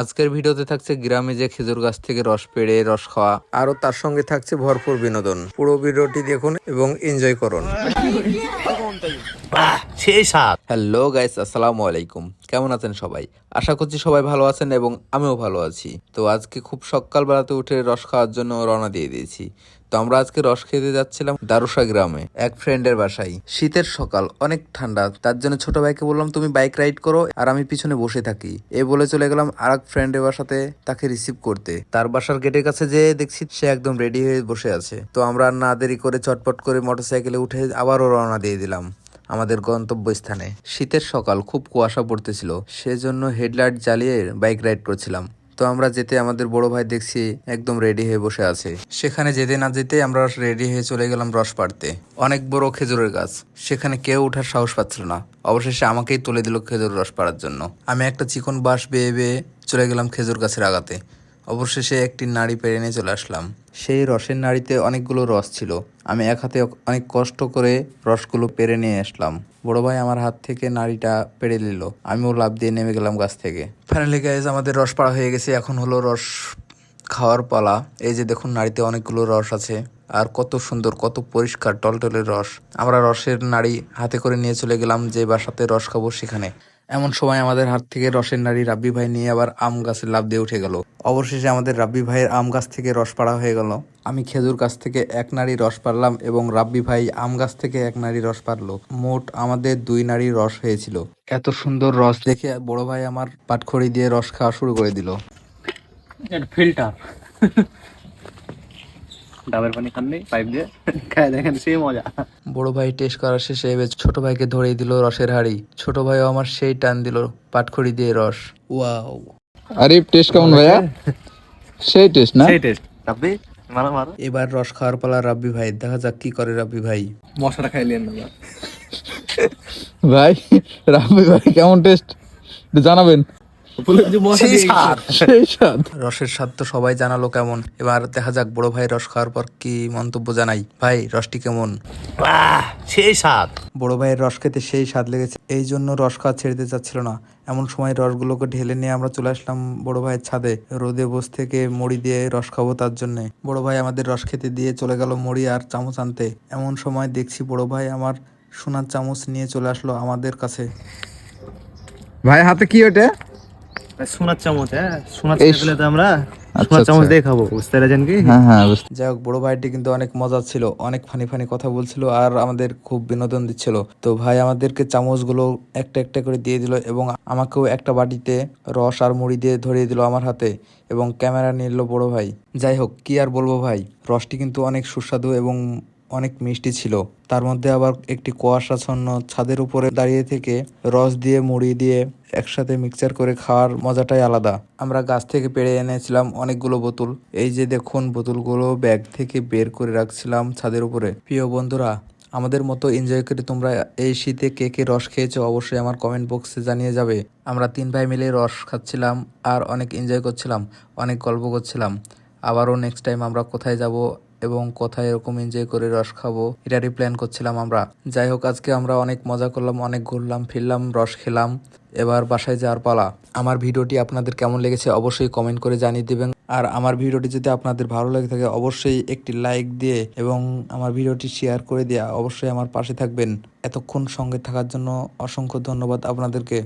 আজকের ভিডিওতে থাকছে গ্রামে যে খেজুর গাছ থেকে রস পেড়ে রস খাওয়া আরও তার সঙ্গে থাকছে ভরপুর বিনোদন। পুরো ভিডিওটি দেখুন এবং এনজয় করুন। হ্যালো গাইস আসসালামু আলাইকুম। কেমন আছেন সবাই? আশা করছি সবাই ভালো আছেন এবং আমিও ভালো আছি। তো আজকে খুব সকালবেলাতে উঠে রস খাওয়ার জন্য রওনা দিয়ে দিয়েছি। তো আমরা আজকে রস খেতে যাচ্ছিলাম দারুসা গ্রামে, এক ফ্রেন্ডের বাসায়। শীতের সকাল, অনেক ঠান্ডা। তার জন্য ছোট ভাইকে বললাম, তুমি বাইক রাইড করো আর আমি পিছনে বসে থাকি। এ বলে চলে গেলাম আর এক ফ্রেন্ডের বাসাতে তাকে রিসিভ করতে। তার বাসার গেটের কাছে যে দেখছি সে একদম রেডি হয়ে বসে আছে। তো আমরা না দেরি করে চটপট করে মোটরসাইকেলে উঠে আবারও রওনা দিয়ে দিলাম। আমাদের গন্তব্যস্থানে। শীতের সকাল খুব কুয়াশা পড়তেছিল, সেজন্য হেডলাইট জ্বালিয়ে বাইক রাইড করছিলাম। তো আমরা যেতে আমাদের বড় ভাই দেখছি একদম রেডি হয়ে বসে আছে। সেখানে যেতে না যেতে আমরা রেডি হয়ে চলে গেলাম রস পাড়তে অনেক বড় খেজুরের গাছ, সেখানে কেউ ওঠার সাহস পাচ্ছিল না। অবশেষে আমাকেই তুলে দিল খেজুর রস পাড়ার জন্য। আমি একটা চিকন বাঁশ বেয়ে বেয়ে চলে গেলাম খেজুর গাছের আগাতে। অবশেষে একটি নাড়ি পেরে নিয়ে চলে আসলাম। সেই রসের নাড়িতে অনেকগুলো রস ছিল। আমি এক হাতে অনেক কষ্ট করে রসগুলো পেরে নিয়ে আসলাম। বড় ভাই আমার হাত থেকে নাড়িটা পেরে নিল। আমিও লাভ দিয়ে নেমে গেলাম গাছ থেকে। ফাইনালি গাইজ আমাদের রস পাড়া হয়ে গেছে। এখন হলো রস খাওয়ার পালা। এই যে দেখুন নাড়িতে অনেকগুলো রস আছে। আর কত সুন্দর কত পরিষ্কার টলটলের রস। আমরা রসের নাড়ি হাতে করে নিয়ে চলে গেলাম যে বাসাতে রস খাব সেখানে। এমন সময় আমাদের হাত থেকে রসের নাড়ি রাব্বি ভাই নিয়ে আবার আম গাছে লাভ দিয়ে উঠে গেল। অবশেষে আমাদের রাব্বি ভাইয়ের আম গাছ থেকে রস পাড়া হয়ে গেল। আমি খেজুর গাছ থেকে এক নাড়ি রস পারলাম এবং রাব্বি ভাই আম গাছ থেকে এক নাড়ি রস পারল মোট আমাদের দুই নাড়ি রস হয়েছিল। এত সুন্দর রস দেখে বড় ভাই আমার পাটখড়ি দিয়ে রস খাওয়া শুরু করে দিল। ফিল্টার ডাবের পানি খাননি পাইপ দিয়ে। খায় দেখেন সেই মজা। বড় ভাই টেস্ট করার শেষে এবার ছোট ভাইকে ধরেই দিল রসের হাড়ি। ছোট ভাইও আমার সেই টান দিল পাটখড়ি দিয়ে রস। ওয়াও। আরে টেস্ট কেমন ভাইয়া? সেই টেস্ট না? সেই টেস্ট। মারো মারো। এবার রস খাওয়ার পালা রাব্বি ভাই দেখা যাক কি করে রাব্বি ভাই। মশলা খাইলেন না ভাই। রাবি ভাই কেমন টেস্ট? জানাবেন। সেই স্বাদ। রসের স্বাদ তো সবাই জানালো কেমন। এবার দেখা যাক বড় ভাই রস খাওয়ার পর কি মন্তব্য জানাই। ভাই রসটি কেমন? সেই স্বাদ। বড় ভাইয়ের রস খেতে সেই স্বাদ লেগেছে। এই জন্য রস খাওয়া ছেড়ে দিতে চাচ্ছিল না। এমন সময় রসগুলোকে ঢেলে নিয়ে আমরা চলে আসলাম বড় ভাইয়ের ছাদে। রোদে বস থেকে মুড়ি দিয়ে রস খাব তার জন্য। বড় ভাই আমাদের রস খেতে দিয়ে চলে গেল মুড়ি আর চামচ আনতে। এমন সময় দেখছি বড় ভাই আমার সোনার চামচ নিয়ে চলে আসলো আমাদের কাছে। ভাই হাতে কি ওটা? সোনার চামচ হ্যাঁ? সোনার চামচ আমরা আচ্ছা, চামচ আচ্ছা। দিয়ে খাব বুঝতে পেরেছেন কি? হ্যাঁ হ্যাঁ যাই হোক বড় ভাইটি কিন্তু অনেক মজা ছিল অনেক ফানি ফানি কথা বলছিল আর আমাদের খুব বিনোদন দিচ্ছিল। তো ভাই আমাদেরকে চামচগুলো একটা একটা করে দিয়ে দিল এবং আমাকেও একটা বাটিতে রস আর মুড়ি দিয়ে ধরিয়ে দিল আমার হাতে এবং ক্যামেরা নিল বড় ভাই। যাই হোক কি আর বলব ভাই রসটি কিন্তু অনেক সুস্বাদু এবং অনেক মিষ্টি ছিল। তার মধ্যে আবার একটি কুয়াশাচ্ছন্ন ছাদের উপরে দাঁড়িয়ে থেকে রস দিয়ে, মুড়ি দিয়ে একসাথে মিক্সচার করে খাওয়ার মজাটাই আলাদা। আমরা গাছ থেকে পেড়ে এনেছিলাম অনেকগুলো বোতল। এই যে দেখুন, বোতলগুলো ব্যাগ থেকে বের করে রাখছিলাম ছাদের উপরে। প্রিয় বন্ধুরা, আমাদের মতো এনজয় করে তোমরা এই শীতে কে কে রস খেয়েছো অবশ্যই আমার কমেন্ট বক্সে জানিয়ে যাবে। আমরা তিন ভাই মিলে রস খাচ্ছিলাম আর অনেক এনজয় করছিলাম, অনেক গল্প করছিলাম। আবারও নেক্সট টাইম আমরা কোথায় যাব এবং কোথায় এরকম এনজয় করে রস খাব, এটারই প্ল্যান করছিলাম আমরা। যাই হোক আজকে আমরা অনেক মজা করলাম, অনেক ঘুরলাম, ফিরলাম, রস খেলাম। এবার বাসায় যাওয়ার পালা। আমার ভিডিওটি আপনাদের কেমন লেগেছে অবশ্যই কমেন্ট করে জানিয়ে দেবেন। আর আমার ভিডিওটি যদি আপনাদের ভালো লেগে থাকে, অবশ্যই একটি লাইক দিয়ে এবং আমার ভিডিওটি শেয়ার করে দিয়ে অবশ্যই আমার পাশে থাকবেন। এতক্ষণ সঙ্গে থাকার জন্য অসংখ্য ধন্যবাদ আপনাদেরকে।